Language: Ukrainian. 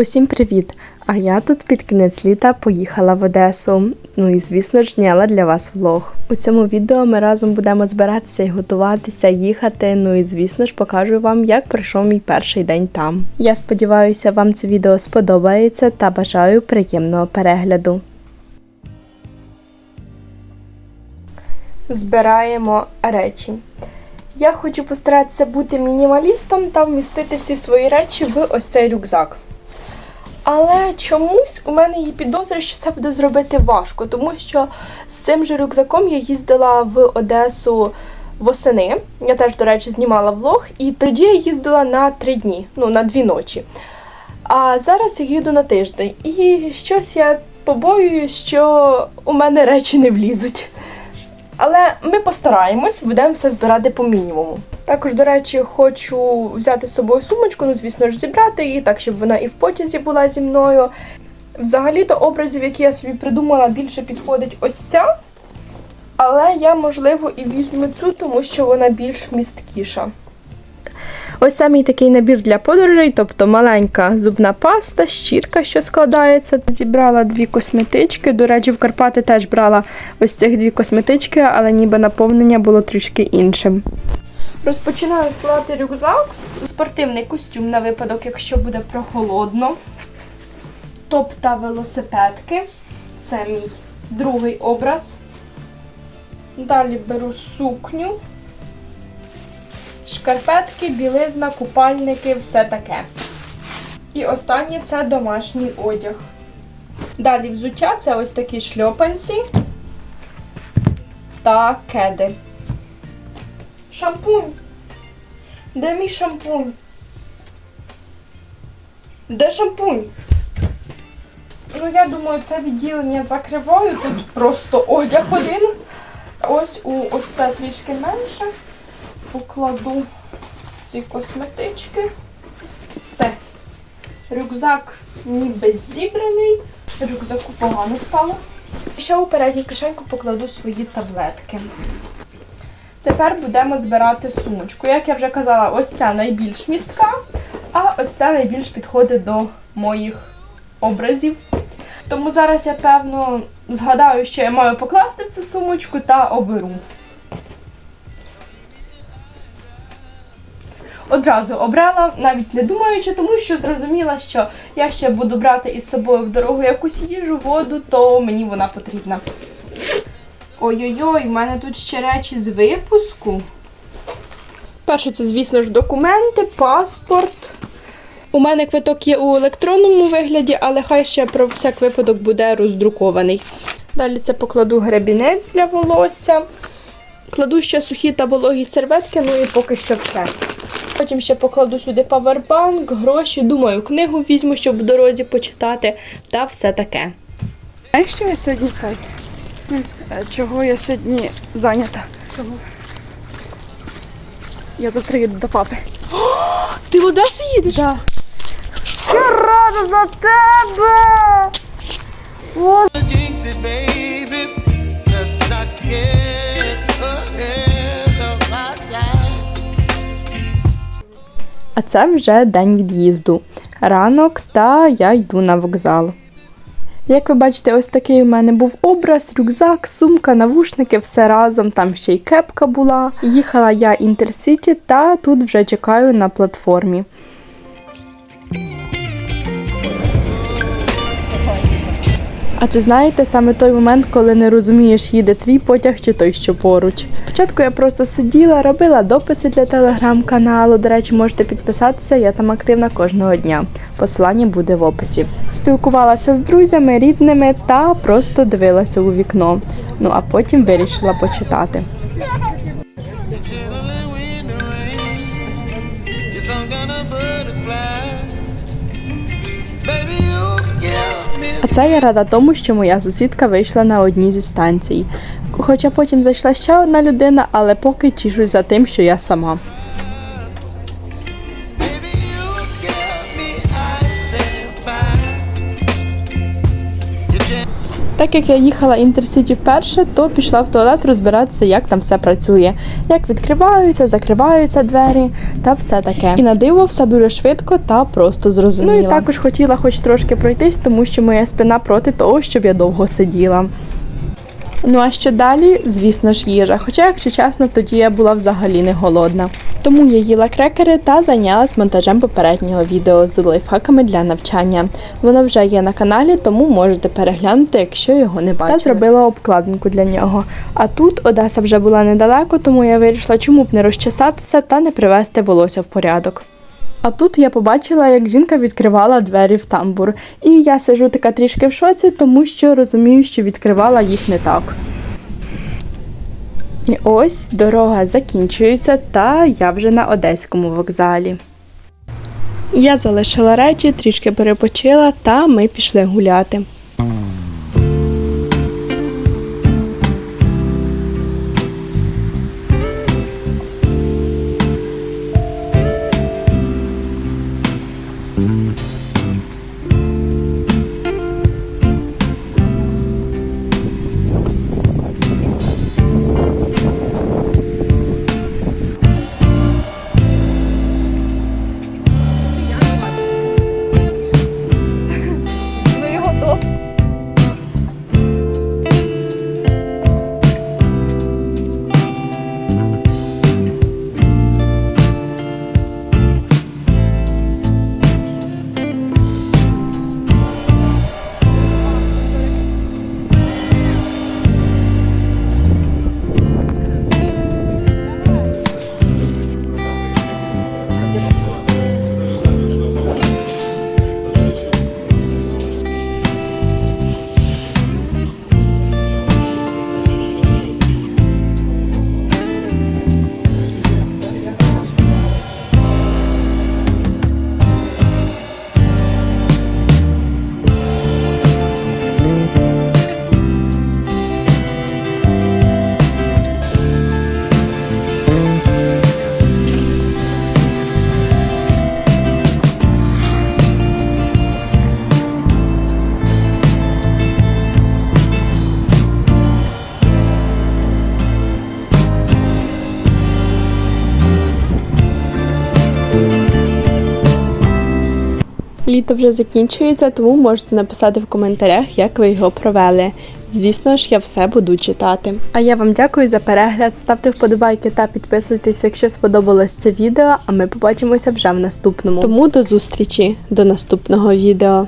Усім привіт! А я тут під кінець літа поїхала в Одесу. Ну і звісно ж зняла для вас влог. У цьому відео ми разом будемо збиратися і готуватися, їхати. Ну і звісно ж покажу вам, як пройшов мій перший день там. Я сподіваюся, вам це відео сподобається та бажаю приємного перегляду. Збираємо речі. Я хочу постаратися бути мінімалістом та вмістити всі свої речі в ось цей рюкзак. Але чомусь у мене є підозри, що це буде зробити важко, тому що з цим же рюкзаком я їздила в Одесу восени. Я теж, до речі, знімала влог, і тоді я їздила на три дні, ну на дві ночі. А зараз я їду на тиждень. І щось я побоююсь, що у мене речі не влізуть. Але ми постараємось, будемо все збирати по мінімуму. Також, до речі, хочу взяти з собою сумочку, ну, звісно ж, зібрати її, так, щоб вона і в потязі була зі мною. Взагалі-то образів, які я собі придумала, більше підходить ось ця. Але я, можливо, і візьму цю, тому що вона більш місткіша. Ось це мій такий набір для подорожей, тобто маленька зубна паста, щітка, що складається. Зібрала дві косметички. До речі, в Карпати теж брала ось цих дві косметички, але ніби наповнення було трішки іншим. Розпочинаю складати рюкзак. Спортивний костюм на випадок, якщо буде прохолодно. Топ та велосипедки. Це мій другий образ. Далі беру сукню шкарпетки, білизна, купальники, все таке. І останнє це домашній одяг. Далі взуття це ось такі шльопанці та кеди. Шампунь. Де мій шампунь? Де шампунь? Ну, я думаю, це відділення закриваю. Тут просто одяг один. Ось у ось це трішки менше покладу ці косметички. Все. Рюкзак ніби зібраний. Рюкзаку погано стало. Ще у передню кишеньку покладу свої таблетки. Тепер будемо збирати сумочку. Як я вже казала, ось ця найбільш містка, а ось ця найбільш підходить до моїх образів. Тому зараз я, певно, згадаю, що я маю покласти в цю сумочку та оберу. Одразу обрала, навіть не думаючи, тому що зрозуміла, що я ще буду брати із собою в дорогу якусь їжу, воду, то мені вона потрібна. Ой-ой-ой, в мене тут ще речі з випуску. Перше, це, звісно ж, документи, паспорт. У мене квиток є у електронному вигляді, але хай ще про всяк випадок буде роздрукований. Далі це покладу гребінець для волосся. Кладу ще сухі та вологі серветки, ну і поки що все. Потім ще покладу сюди павербанк, гроші. Думаю, книгу візьму, щоб в дорозі почитати, та все таке. Знаєш, що я сьогодні цей? Е, Чого я сьогодні зайнята? Чого? Я завтра їду до папи. Ти в Одесу їдеш? Да. Я рада за тебе! А це вже день від'їзду. Ранок, та я йду на вокзал. Як ви бачите, ось такий у мене був образ, рюкзак, сумка, навушники, все разом. Там ще й кепка була. Їхала я інтерсіті та тут вже чекаю на платформі. А це знаєте саме той момент, коли не розумієш, їде твій потяг чи той, що поруч. Спочатку я просто сиділа, робила дописи для телеграм-каналу. До речі, можете підписатися, я там активна кожного дня. Посилання буде в описі. Спілкувалася з друзями, рідними та просто дивилася у вікно. Ну а потім вирішила почитати. Chilling А це я рада тому, що моя сусідка вийшла на одній зі станцій. Хоча потім зайшла ще одна людина, але поки тішусь за тим, що я сама. Так як я їхала інтерсіті вперше, то пішла в туалет розбиратися, як там все працює, як відкриваються, закриваються двері та все таке. І на диво все дуже швидко та просто зрозуміло. Ну і також хотіла хоч трошки пройтись, тому що моя спина проти того, щоб я довго сиділа. Ну а що далі? Звісно ж, їжа. Хоча, якщо чесно, тоді я була взагалі не голодна. Тому я їла крекери та зайнялась монтажем попереднього відео з лайфхаками для навчання. Воно вже є на каналі, тому можете переглянути, якщо його не бачили. Та зробила обкладинку для нього. А тут Одеса вже була недалеко, тому я вирішила, чому б не розчесатися та не привести волосся в порядок. А тут я побачила, як жінка відкривала двері в тамбур. І я сижу така трішки в шоці, тому що розумію, що відкривала їх не так. І ось дорога закінчується, та я вже на одеському вокзалі. Я залишила речі, трішки перепочила, та ми пішли гуляти. Літо вже закінчується, тому можете написати в коментарях, як ви його провели. Звісно ж, я все буду читати. А я вам дякую за перегляд. Ставте вподобайки та підписуйтесь, якщо сподобалось це відео. А ми побачимося вже в наступному. Тому до зустрічі, до наступного відео.